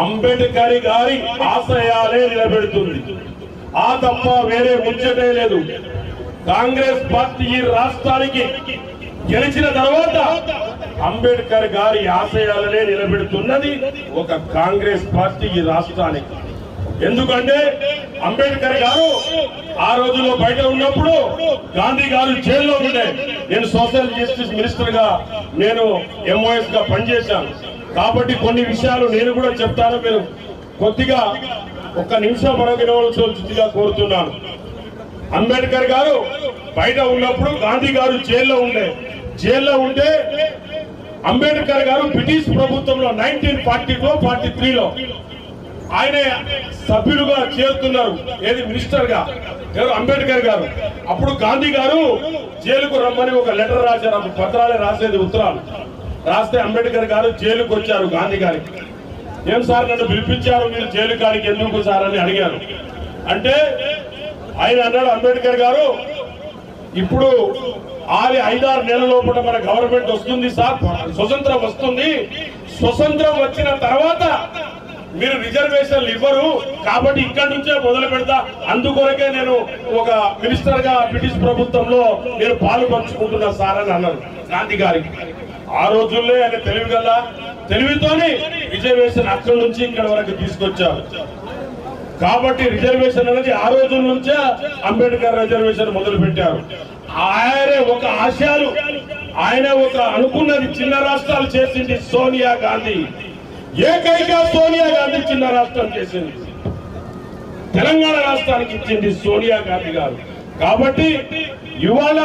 అంబేద్కర్ గారి ఆశయాలే నిలబెడుతుంది. ఆ తప్ప వేరే ముచ్చటే లేదు. కాంగ్రెస్ పార్టీ ఈ రాష్ట్రానికి గెలిచిన తర్వాత అంబేద్కర్ గారి ఆశయాలనే నిలబెడుతున్నది ఒక కాంగ్రెస్ పార్టీ ఈ రాష్ట్రానికి. ఎందుకంటే అంబేద్కర్ గారు ఆ రోజుల్లో బయట ఉన్నప్పుడు గాంధీ గారు జైల్లో ఉండే. నేను సోషల్ జస్టిస్ మినిస్టర్గా నేను ఎంఓఎస్గా పనిచేశాను. కాబట్టి కొన్ని విషయాలు నేను కూడా చెప్తాను. మీరు కొద్దిగా ఒక్క నిమిషం మనకినవలసిందిగా కోరుతున్నాను. అంబేద్కర్ గారు బయట ఉన్నప్పుడు గాంధీ గారు జైల్లో ఉండే జైల్లో ఉంటే అంబేద్కర్ గారు బ్రిటిష్ ప్రభుత్వంలో నైన్టీన్ ఫార్టీ టూ ఫార్టీ త్రీలో ఆయన సభ్యులుగా చేరుతున్నారు. ఏది మినిస్టర్గా ఎవరు? అంబేద్కర్ గారు. అప్పుడు గాంధీ గారు జైలుకు రమ్మని ఒక లెటర్ రాశారు. పత్రాలే రాసేది ఉత్తరాలు. రాస్తే అంబేద్కర్ గారు జైలుకు వచ్చారు గాంధీ గారికి. ఏం సార్ నన్ను పిలిపించారు? మీరు జైలు కాడికి ఎందుకు సార్ అని అడిగారు. అంటే ఆయన అన్నాడు అంబేద్కర్ గారు ఇప్పుడు ఆరు ఐదారు నెలల లోపల మన గవర్నమెంట్ వస్తుంది సార్ స్వతంత్రం వస్తుంది. స్వతంత్రం వచ్చిన తర్వాత మీరు రిజర్వేషన్లు ఇవ్వరు కాబట్టి ఇక్కడి నుంచే మొదలు పెడతా. అందుకొరకే నేను ఒక మినిస్టర్గా బ్రిటిష్ ప్రభుత్వంలో నేను పాలు పంచుకుంటున్నా సార్ అని అన్నారు గాంధీ గారికి ఆ రోజుల్లో ఆయన తెలివి గల తెలివితోనే రిజర్వేషన్ అక్కడి నుంచి ఇక్కడ వరకు తీసుకొచ్చారు. కాబట్టి రిజర్వేషన్ అనేది ఆ రోజుల నుంచే అంబేద్కర్ రిజర్వేషన్ మొదలు పెట్టారు. ఆయనే ఒక ఆశయాలు ఆయన ఒక అనుకున్నది చిన్న రాష్ట్రాలు చేసింది సోనియా గాంధీ. ఏకైక సోనియా గాంధీ చిన్న రాష్ట్రం చేసింది. తెలంగాణ రాష్ట్రానికి ఇచ్చింది సోనియా గాంధీ గారు. కాబట్టి ఇవాళ